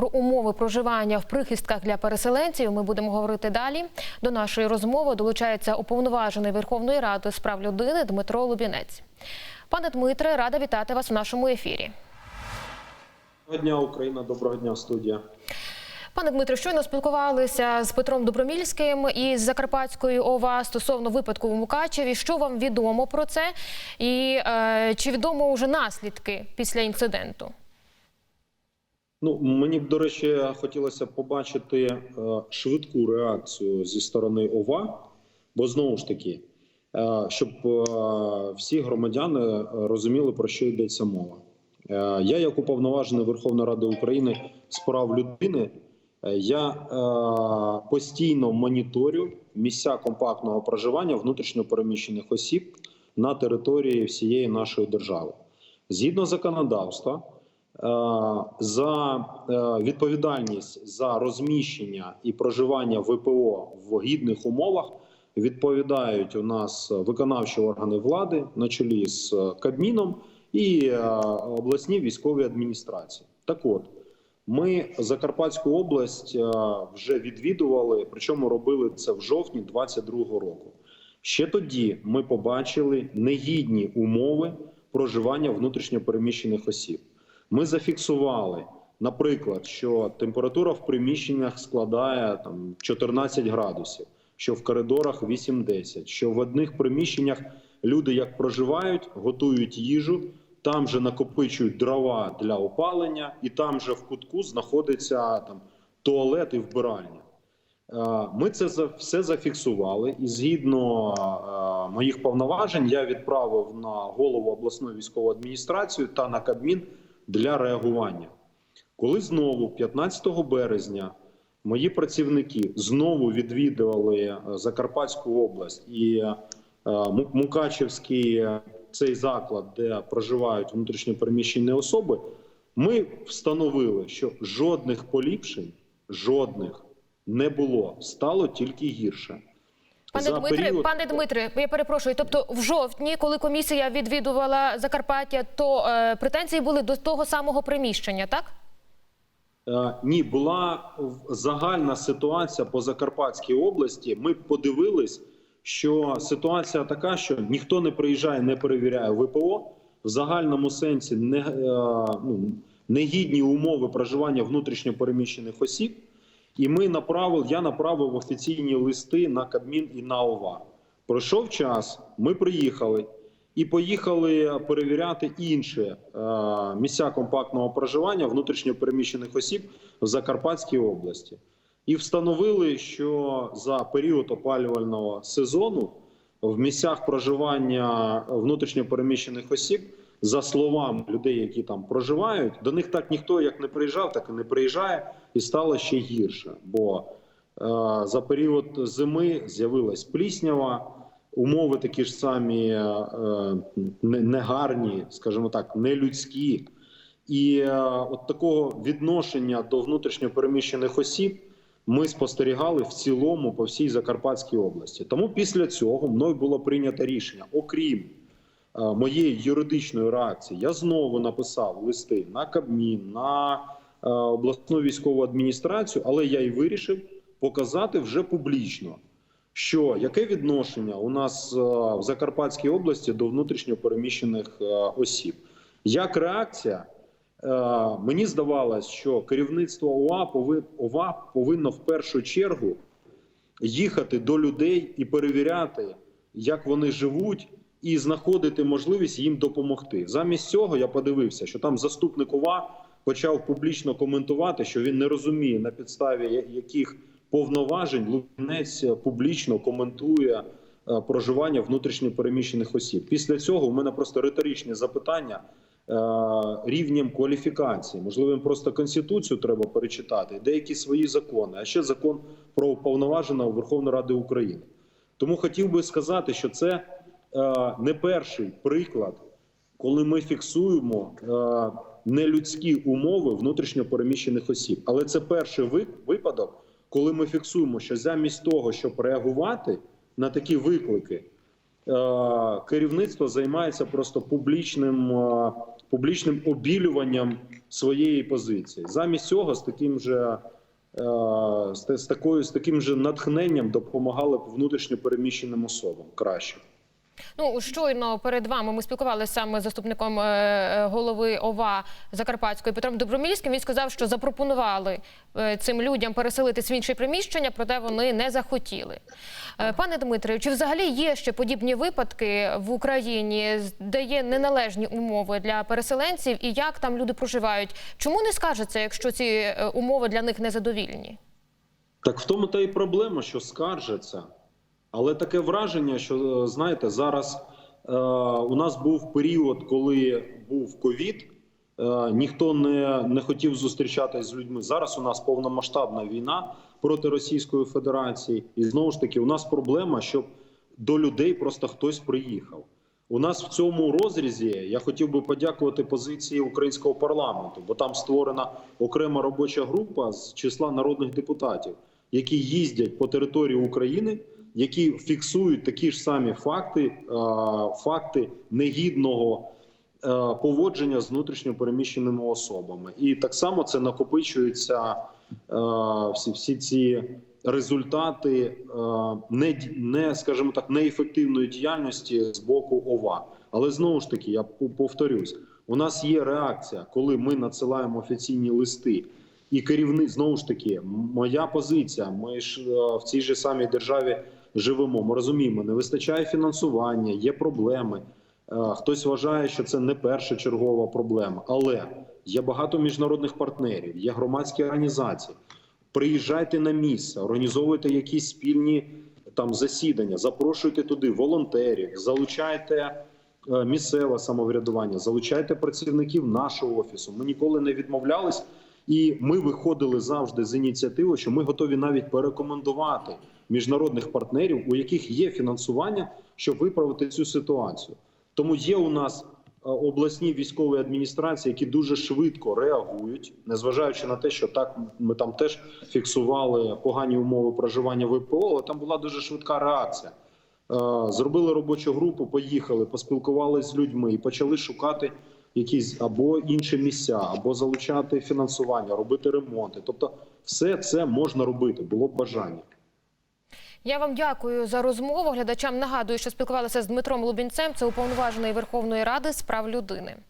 про умови проживання в прихистках для переселенців. Ми будемо говорити далі. До нашої розмови долучається уповноважений Верховної Ради з прав людини Дмитро Лубінець. Пане Дмитре, рада вітати вас у нашому ефірі. Доброго дня, Україна. Доброго дня, студія. Пане Дмитре, щойно спілкувалися з Петром Добромільським із Закарпатської ОВА стосовно випадку в Мукачеві. Що вам відомо про це? І е, чи відомо вже наслідки після інциденту? Ну мені б до речі, хотілося побачити е, швидку реакцію зі сторони ОВА, бо знову ж таки, е, щоб е, всі громадяни розуміли про що йдеться мова. Я, як уповноважений Верховної Ради України з прав людини, я постійно моніторю місця компактного проживання внутрішньопереміщених осіб на території всієї нашої держави. Згідно законодавства, за е, відповідальність за розміщення і проживання ВПО в гідних умовах відповідають у нас виконавчі органи влади на чолі з Кабміном і е, обласні військові адміністрації. Так от ми Закарпатську область е, вже відвідували, причому робили це в жовтні 22-го року. Ще тоді ми побачили негідні умови проживання внутрішньопереміщених осіб. Ми зафіксували, наприклад, що температура в приміщеннях складає там 14 градусів, що в коридорах 8-10, що в одних приміщеннях люди як проживають, готують їжу, там же накопичують дрова для опалення, і там же в кутку знаходиться там туалет і вбиральня. Е, Ми це все зафіксували, і згідно е, моїх повноважень я відправив на голову обласної військової адміністрації та на Кабмін для реагування. Коли знову, 15 березня, мої працівники знову відвідували е, Закарпатську область і е, Мукачевський е, цей заклад, де проживають внутрішньопереміщені особи, ми встановили, що жодних поліпшень, жодних не було, стало тільки гірше. Пане За Дмитре, період- пане Дмитре, я перепрошую. Тобто, в жовтні, коли комісія відвідувала Закарпаття, то е, претензії були до того самого приміщення, так? Е, Ні, була загальна ситуація по Закарпатській області. Ми подивились, що ситуація така, що ніхто не приїжджає, не перевіряє ВПО в загальному сенсі не, е, ну, негідні умови проживання внутрішньопереміщених осіб. І ми направили, я направив офіційні листи на Кабмін і на ОВА. Пройшов час, ми приїхали і поїхали перевіряти інші е, місця компактного проживання внутрішньопереміщених осіб в Закарпатській області. І встановили, що за період опалювального сезону в місцях проживання внутрішньопереміщених осіб, за словами людей, які там проживають, до них так ніхто як не приїжджав, так і не приїжджає, і стало ще гірше. Бо е, за період зими з'явилась пліснява, умови такі ж самі е, негарні, скажімо так, нелюдські. І е, от такого відношення до внутрішньопереміщених осіб ми спостерігали в цілому по всій Закарпатській області. Тому після цього мною було прийнято рішення, окрім моєї юридичної реакції, я знову написав листи на Кабмін, на е, обласну військову адміністрацію, але я й вирішив показати вже публічно, що яке відношення у нас е, в Закарпатській області до внутрішньопереміщених е, осіб. Як реакція, е, мені здавалось, що керівництво ОВА повинно в першу чергу їхати до людей і перевіряти, як вони живуть, і знаходити можливість їм допомогти. Замість цього я подивився, що там заступник ОВА почав публічно коментувати, що він не розуміє на підставі яких повноважень Лубінець публічно коментує е, проживання внутрішньопереміщених осіб. Після цього у мене просто риторичне запитання е, рівнем кваліфікації. Можливо, їм просто конституцію треба перечитати, деякі свої закони, а ще закон про уповноваженого Верховної Ради України. Тому хотів би сказати, що це не перший приклад, коли ми фіксуємо е, нелюдські умови внутрішньопереміщених осіб. Але це перший випадок, коли ми фіксуємо, що замість того, щоб реагувати на такі виклики, е, керівництво займається просто публічним е, публічним обілюванням своєї позиції. Замість цього з таким же е, з такою з таким же натхненням допомагали б внутрішньо переміщеним особам краще. Ну щойно перед вами ми спілкувалися саме з заступником е, е, голови ОВА Закарпатської Петром Добромільським. Він сказав, що запропонували е, цим людям переселитись в інші приміщення, проте вони не захотіли. Пане Дмитре, чи взагалі є ще подібні випадки в Україні, де є неналежні умови для переселенців, і як там люди проживають? Чому не скажеться, якщо ці умови для них незадовільні? Так в тому та й проблема, що скаржаться. Але таке враження, що е, знаєте, зараз е, у нас був період, коли був ковід, е, ніхто не, не хотів зустрічатися з людьми. Зараз у нас повномасштабна війна проти Російської Федерації, і знову ж таки, у нас проблема, щоб до людей просто хтось приїхав. У нас в цьому розрізі я хотів би подякувати позиції українського парламенту, бо там створена окрема робоча група з числа народних депутатів, які їздять по території України, які фіксують такі ж самі факти, е, факти негідного е, поводження з внутрішньо переміщеними особами, і так само це накопичується е, всі, всі ці результати е, не, не скажімо так неефективної діяльності з боку ОВА. Але знову ж таки, я повторюсь, у нас є реакція, коли ми надсилаємо офіційні листи. І керівник знову ж таки, моя позиція. Ми ж е, в цій же самій державі живемо. Ми розуміємо, не вистачає фінансування, є проблеми. Е, Хтось вважає, що це не першочергова проблема, але є багато міжнародних партнерів, є громадські організації. Приїжджайте на місце, організовуйте якісь спільні там засідання, запрошуйте туди волонтерів, залучайте е, місцеве самоврядування, залучайте працівників нашого офісу. Ми ніколи не відмовлялись, і ми виходили завжди з ініціативи, що ми готові навіть порекомендувати міжнародних партнерів, у яких є фінансування, щоб виправити цю ситуацію. Тому є у нас е, обласні військові адміністрації, які дуже швидко реагують, незважаючи на те, що так ми там теж фіксували погані умови проживання ВПО, але там була дуже швидка реакція. Е, Зробили робочу групу, поїхали, поспілкувалися з людьми і почали шукати якісь або інші місця, або залучати фінансування, робити ремонти. Тобто, все це можна робити, було б бажання. Я вам дякую за розмову. Глядачам нагадую, що спілкувалися з Дмитром Лубінцем. Це уповноважений Верховної Ради з прав людини.